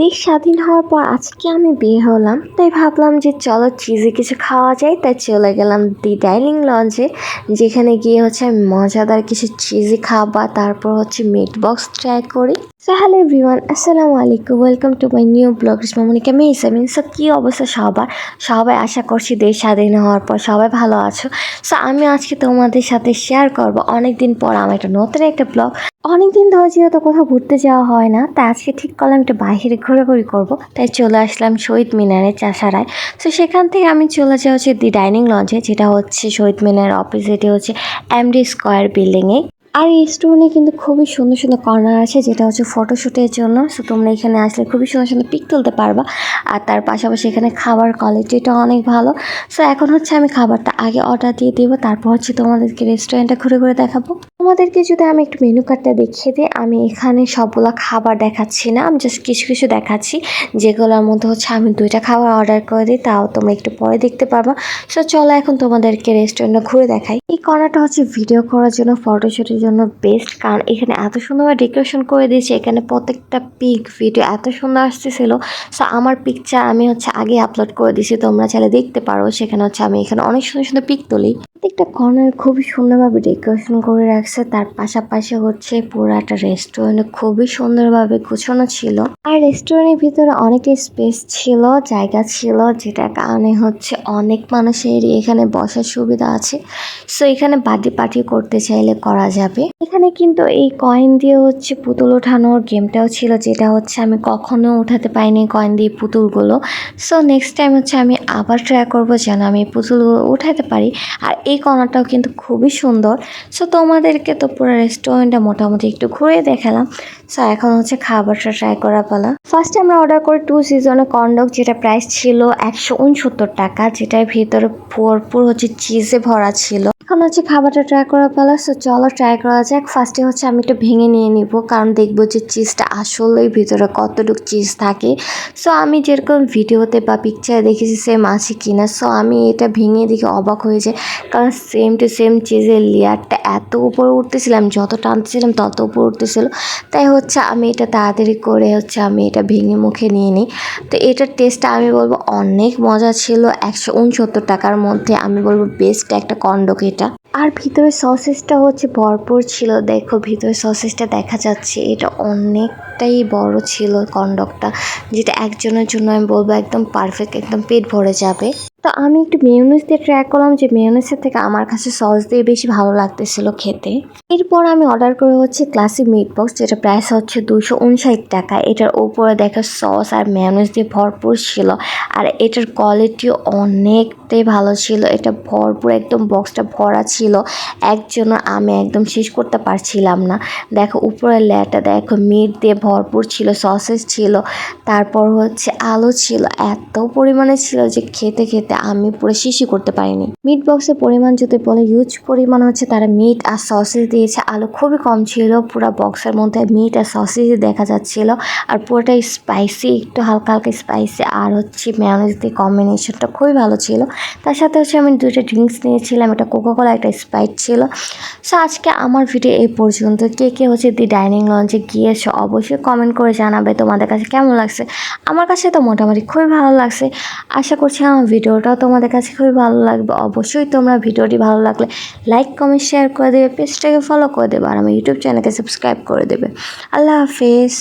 দেশ স্বাধীন হওয়ার পর আজকে আমি বিয়ে হলাম, তাই ভাবলাম যে চলো চিজে কিছু খাওয়া যায়, তাই চলে গেলাম দি ডাইনিং লঞ্চে যেখানে গিয়ে হচ্ছে আমি মজাদার কিছু চিজি খাবার তারপর হচ্ছে মিট বক্স ট্রাই করি। সো হ্যালো এভরিওয়ান আসসালামু আলাইকুম welcome to my new blog মামনিকা মেহিসামিন সো কী অবস্থা সবার? সবাই আশা করছি দেশ স্বাধীন হওয়ার পর সবাই ভালো আছো। সো আমি আজকে তোমাদের সাথে শেয়ার করব অনেক দিন পর আমার একটা নতুন একটা ব্লগ অনেকদিন ধরে যেহেতু কোথাও ঘুরতে যাওয়া হয় না, তাই আজকে ঠিক করলাম একটু বাইরে ঘোরাঘুরি করব। তাই চলে আসলাম শহীদ মিনারে চাষারায়। তো সেখান থেকে আমি চলে যাওয়া হচ্ছে দি ডাইনিং লঞ্চে, যেটা হচ্ছে শহীদ মিনারের অপোজিটে হচ্ছে এমডি স্কোয়ার বিল্ডিংয়ে আর এই রেস্টুরেন্টে কিন্তু খুবই সুন্দর সুন্দর কর্নার আছে, যেটা হচ্ছে ফটোশ্যুটের জন্য। সো তোমরা এখানে আসলে খুবই সুন্দর সুন্দর পিক তুলতে পারবা। আর তার পাশাপাশি এখানে খাবার কোয়ালিটিটা অনেক ভালো। সো এখন হচ্ছে আমি খাবারটা আগে অর্ডার দিয়ে দেবো, তারপর হচ্ছে তোমাদেরকে রেস্টুরেন্টটা ঘুরে ঘুরে দেখাবো। তোমাদেরকে যদি আমি একটু মেনু কার্ডটা দেখিয়ে দিই, আমি এখানে সবগুলো খাবার দেখাচ্ছি না, আমি জাস্ট কিছু কিছু দেখাচ্ছি। যেগুলোর মধ্যে হচ্ছে আমি দুইটা খাবার অর্ডার করে দিই, তাও তোমরা একটু পরে দেখতে পারবা। সো চলো এখন তোমাদেরকে রেস্টুরেন্টটা ঘুরে দেখাই। এই কর্নারটা হচ্ছে ভিডিও করার জন্য ফটোশ্যুটের জন্য বেস্ট কারণ এখানে এত সুন্দরভাবে ডেকোরেশন করে দিয়েছে, এখানে প্রত্যেকটা পিক ভিডিও এত সুন্দর আসতেছিল। সো আমার পিকচার আমি হচ্ছে আগে আপলোড করে দিয়েছি, তোমরা চাইলে দেখতে পারো। সেখানে হচ্ছে আমি এখানে অনেক সুন্দর সুন্দর পিক তুলি। প্রত্যেকটা কর্নার খুবই সুন্দরভাবে ডেকোরেশন করে রাখছে। তার পাশাপাশি হচ্ছে পুরো একটা রেস্টুরেন্ট খুবই সুন্দরভাবে গুছানো ছিল। আর রেস্টুরেন্টের ভিতরে অনেকটাই স্পেস ছিল, জায়গা ছিল যেটা কারণে হচ্ছে অনেক মানুষের এখানে বসার সুবিধা আছে। সো এখানে বার্থডে পার্টি করতে চাইলে করা যাবে। এখানে কিন্তু এই কয়েন দিয়ে হচ্ছে পুতুল ওঠানোর গেমটাও ছিল, যেটা হচ্ছে আমি কখনো উঠাতে পাইনি কয়েন দিয়ে পুতুলগুলো। সো নেক্সট টাইম হচ্ছে আমি আবার ট্রাই করব যেন আমি পুতুলগুলো উঠাতে পারি। আর এই কর্নারটাও কিন্তু খুবই সুন্দর। সো তোমাদেরকে তো পুরো রেস্টুরেন্টটা মোটামুটি একটু ঘুরে দেখালাম। সো এখন হচ্ছে খাবারটা ট্রাই করা পালা। ফার্স্টে আমরা অর্ডার করি টু সিজনে কন্ডক যেটা প্রাইস ছিল একশো উনসত্তর টাকা, যেটার ভিতরে ভরপুর হচ্ছে চিজে ভরা ছিল। এখন হচ্ছে খাবারটা ট্রাই করা পেলা সো চলো ট্রাই করা যাক। ফার্স্টে হচ্ছে আমি একটু ভেঙে নিয়ে নিব, কারণ দেখব যে চিজটা আসলেই ভিতরে কতটুকু চিজ থাকে। সো আমি যেরকম ভিডিওতে বা পিকচারে দেখেছি সেম আছে কিনা সো আমি এটা ভেঙে দেখে অবাক হয়ে যাই, কারণ সেম টু সেম চিজের লেয়ারটা এত উপরে উঠতেছিলাম, যত টানতেছিলাম তত উপরে উঠতেছিল। তাই হচ্ছে আমি এটা তাড়াতাড়ি করে হচ্ছে আমি এটা ভেঙে মুখে নিয়ে নিই। তো এটার টেস্টটা আমি বলব অনেক মজা ছিল, একশো উনসত্তর টাকার মধ্যে আমি বলব বেস্ট একটা কন্ডক এটা আর ভিতরে সসেসটা হচ্ছে ভরপুর ছিল। দেখো, ভিতরে সসেসটা দেখা যাচ্ছে। এটা অনেকটাই বড় ছিল কন্ডকটা, যেটা একজনের জন্য আমি বলব একদম পারফেক্ট একদম পেট ভরে যাবে। তো আমি একটু মেয়নিজ দিয়ে ট্রাই করলাম যে মেয়নিজের থেকে আমার কাছে সস দিয়ে বেশি ভালো লাগতেছিল খেতে। এরপর আমি অর্ডার করে হচ্ছে ক্লাসিক মিট বক্স যেটা প্রাইস হচ্ছে দুশো উনষাট টাকা। এটার উপরে দেখা সস আর মেয়নিজ দিয়ে ভরপুর ছিল। আর এটার কোয়ালিটিও অনেকটাই ভালো ছিল। এটা ভরপুর একদম বক্সটা ভরা ছিল। একজন আমি একদম শেষ করতে পারছিলাম না। দেখো উপরের লেয়ারটা দেখো মিট দিয়ে ভরপুর ছিল সসেস ছিল, তারপর হচ্ছে আলু ছিল। এত পরিমাণে ছিল যে খেতে খেতে আমি পুরো শিশি করতে পারিনি। মিট বক্সের পরিমাণ যদি বলে হিউজ পরিমাণ হচ্ছে তারা মিট আর সসেজ দিয়েছে। আলু খুবই কম ছিল, পুরো বক্সের মধ্যে মিট আর সসেস দেখা যাচ্ছিল। আর পুরোটাই স্পাইসি একটু হালকা হালকা স্পাইসি আর হচ্ছে ম্যানেজ দিয়ে কম্বিনেশনটা খুবই ভালো ছিল। তার সাথে হচ্ছে আমি দুইটা ড্রিঙ্কস নিয়েছিলাম, একটা কোকাকোলা একটা স্প্রাইট ছিল। সো আজকে আমার ভিডিও এই পর্যন্ত। কে কে হচ্ছে দি ডাইনিং লঞ্চে গিয়েছো, অবশ্যই কমেন্ট করে জানাবে তোমাদের কাছে কেমন লাগছে। আমার কাছে তো মোটামুটি খুবই ভালো লাগছে। আশা করছি আমার ভিডিওটাও তোমাদের কাছে খুবই ভালো লাগবে। অবশ্যই তোমরা ভিডিওটি ভালো লাগলে লাইক কমেন্ট শেয়ার করে দেবে পেজটাকে ফলো করে দেবে, আর আমার ইউটিউব চ্যানেলকে সাবস্ক্রাইব করে দেবে। আল্লাহ হাফেজ।